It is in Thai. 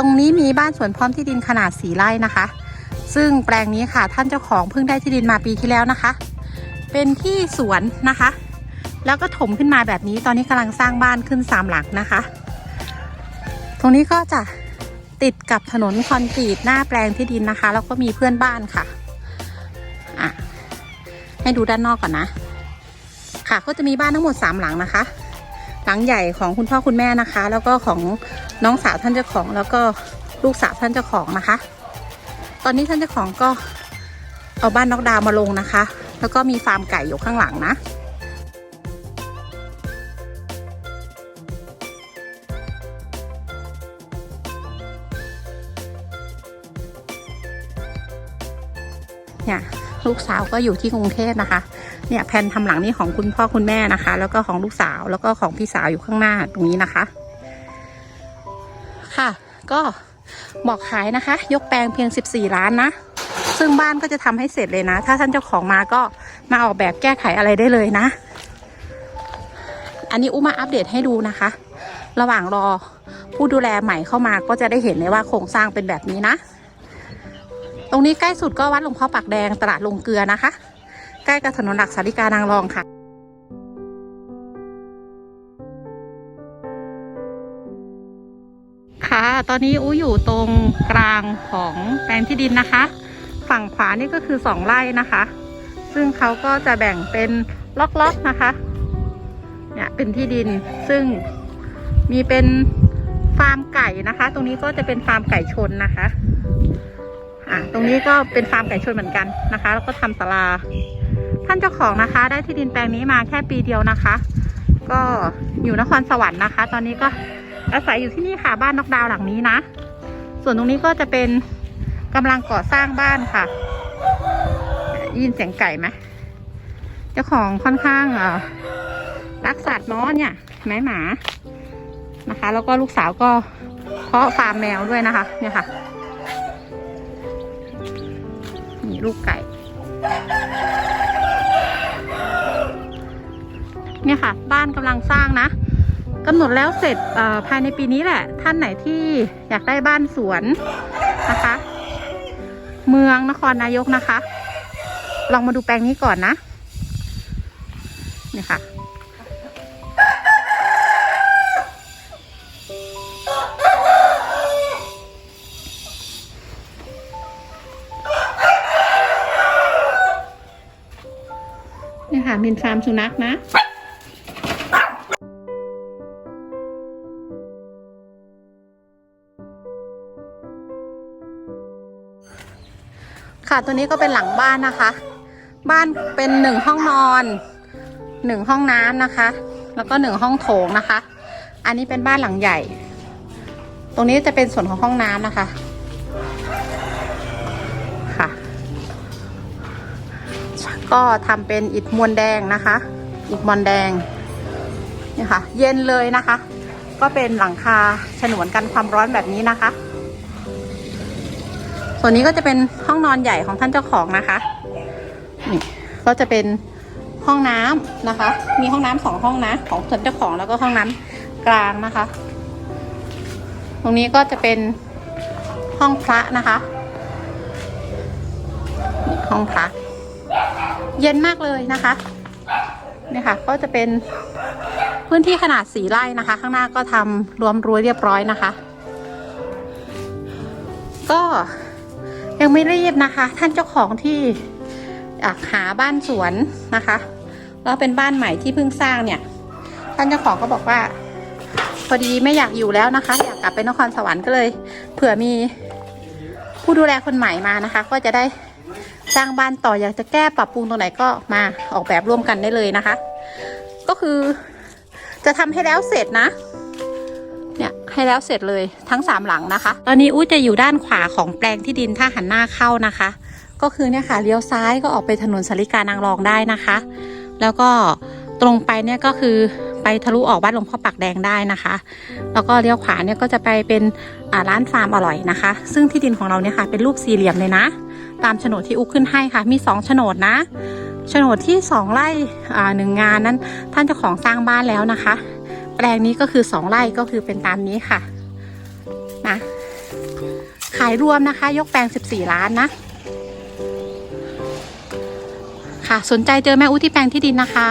รงนี้มีบ้านสวนพร้อมที่ดินขนาดสีไร่นะคะ ซึ่งแปลงนี้ค่ะท่านเจ้าของเพิ่งได้ที่ดินมาปีที่แล้วนะคะ เป็นที่สวนนะคะ แล้วก็ถมขึ้นมาแบบนี้ตอนนี้กำลังสร้างบ้านขึ้นสามหลังนะคะ ตรงนี้ก็จะติดกับถนนคอนกรีตหน้าแปลงที่ดินนะคะ แล้วก็มีเพื่อนบ้านค่ะอะ ให้ดูด้านนอกก่อนนะ ค่ะก็จะมีบ้านทั้งหมดสามหลังนะคะ หลังใหญ่ของคุณพ่อคุณแม่นะคะ แล้วก็ของ น้องสาวท่านเจ้าของแล้วก็ลูกสาวท่านเจ้าของนะคะ ตอนนี้ท่านเจ้าของก็เอาบ้านนอกดาวมาลงนะคะ แล้วก็มีฟาร์มไก่อยู่ข้างหลังนะเนี่ยลูกสาวก็อยู่ที่กรุงเทพนะคะ เนี่ยแผนทำหลังนี้ของคุณพ่อคุณแม่นะคะ แล้วก็ของลูกสาวแล้วก็ของพี่สาวอยู่ข้างหน้าตรงนี้นะคะ ค่ะ ก็บอกขายนะคะ ยกแปลงเพียง 14 ล้านนะ ซึ่งบ้านก็จะทำให้เสร็จเลยนะ ถ้าท่านเจ้าของมาก็มาออกแบบแก้ไขอะไรได้เลยนะ อันนี้อุ้มมาอัปเดตให้ดูนะคะ ระหว่างรอผู้ดูแลใหม่เข้ามาก็จะได้เห็นเลยว่าโครงสร้างเป็นแบบนี้นะ ตรงนี้ใกล้สุดก็วัดหลวงพ่อปากแดงตลาดลงเกลือนะคะ ใกล้กับถนนหลักสาริกานางรองค่ะ ตอนนี้อู้อยู่ตรงกลางของแปลงที่ดินนะคะ ฝั่งขวานี่ก็คือสองไร่นะคะ ซึ่งเขาก็จะแบ่งเป็นล็อกๆนะคะเนี่ยเป็นที่ดินซึ่งมีเป็นฟาร์มไก่นะคะ ตรงนี้ก็จะเป็นฟาร์มไก่ชนนะคะอะตรงนี้ก็เป็นฟาร์มไก่ชนเหมือนกันนะคะ แล้วก็ทำศาลา ท่านเจ้าของนะคะ ได้ที่ดินแปลงนี้มาแค่ปีเดียวนะคะ ก็อยู่นครสวรรค์นะคะ ตอนนี้ก็ อาศัยอยู่ที่นี่ค่ะบ้านนอกดาวหลังนี้นะ ส่วนตรงนี้ก็จะเป็นกำลังก่อสร้างบ้านค่ะ ยินเสียงไก่ไหมเจ้าของค่อนข้างเอ่อรักสัตว์เนาะเนี่ยแม่หมานะคะ แล้วก็ลูกสาวก็เพาะฟาร์มแมวด้วยนะคะ เนี่ยค่ะมีลูกไก่ เนี่ยค่ะ บ้านกำลังสร้างนะ กำหนดแล้วเสร็จภายในปีนี้แหละ ท่านไหนที่อยากได้บ้านสวนนะคะ เมืองนครนายกนะคะ ลองมาดูแปลงนี้ก่อนนะ นี่ค่ะ นี่ค่ะเป็นฟาร์มสุนัขนะ ค่ะ ตัวนี้ก็เป็นหลังบ้านนะคะ บ้านเป็นหนึ่งห้องนอนหนึ่งห้องน้ำนะคะ แล้วก็หนึ่งห้องโถงนะคะ อันนี้เป็นบ้านหลังใหญ่ ตรงนี้จะเป็นส่วนของห้องน้ำนะคะค่ะ ก็ทำเป็นอิฐมวลแดงนะคะ อิฐมวลแดงนี่ค่ะ เย็นเลยนะคะ ก็เป็นหลังคาฉนวนกันความร้อนแบบนี้นะคะ ส่วนนี้ก็จะเป็นห้องนอนใหญ่ของท่านเจ้าของนะคะ นี่ก็จะเป็นห้องน้ำนะคะ มีห้องน้ำสองห้องนะของท่านเจ้าของแล้วก็ห้องน้ำกลางนะคะ ตรงนี้ก็จะเป็นห้องพระนะคะ ห้องพระ เย็นมากเลยนะคะนี่ค่ะ ก็จะเป็นพื้นที่ขนาดสีไร่นะคะ ข้างหน้าก็ทำรวมรั้วเรียบร้อยนะคะ ก็ ยังไม่รีบนะคะ ท่านเจ้าของที่อยากหาบ้านสวนนะคะแล้วเป็นบ้านใหม่ที่เพิ่งสร้างเนี่ย ท่านเจ้าของก็บอกว่าพอดีไม่อยากอยู่แล้วนะคะ อยากกลับไปนครสวรรค์ก็เลย เผื่อมีผู้ดูแลคนใหม่มานะคะ ก็จะได้สร้างบ้านต่ออยากจะแก้ปรับปรุงตรงไหนก็มาออกแบบร่วมกันได้เลยนะคะ ก็คือจะทำให้แล้วเสร็จนะ ให้แล้วเสร็จเลยทั้งสามหลังนะคะ ตอนนี้อู้จะอยู่ด้านขวาของแปลงที่ดินถ้าหันหน้าเข้านะคะ ก็คือเนี่ยค่ะเลี้ยวซ้ายก็ออกไปถนนสาริกานางรองได้นะคะ แล้วก็ตรงไปเนี่ยก็คือไปทะลุออกบ้านหลวงพ่อปากแดงได้นะคะ แล้วก็เลี้ยวขวาเนี่ยก็จะไปเป็นอ่าร้านฟาร์มอร่อยนะคะ ซึ่งที่ดินของเราเนี่ยค่ะเป็นรูปสี่เหลี่ยมเลยนะ ตามโฉนดที่อุ๊ขึ้นให้ค่ะ มีสองโฉนดนะโฉนดที่สองไร่อ่าหนึ่งงานนั้นท่านเจ้าของสร้างบ้านแล้วนะคะ ปลงนี้ก็คือสองไร่ก็คือเป็นตามนี้ค่ะนะขายรวมนะคะ ยกแปลง14ล้านนะ ค่ะสนใจเจอแม่อู้ที่แปลงที่ดินนะคะ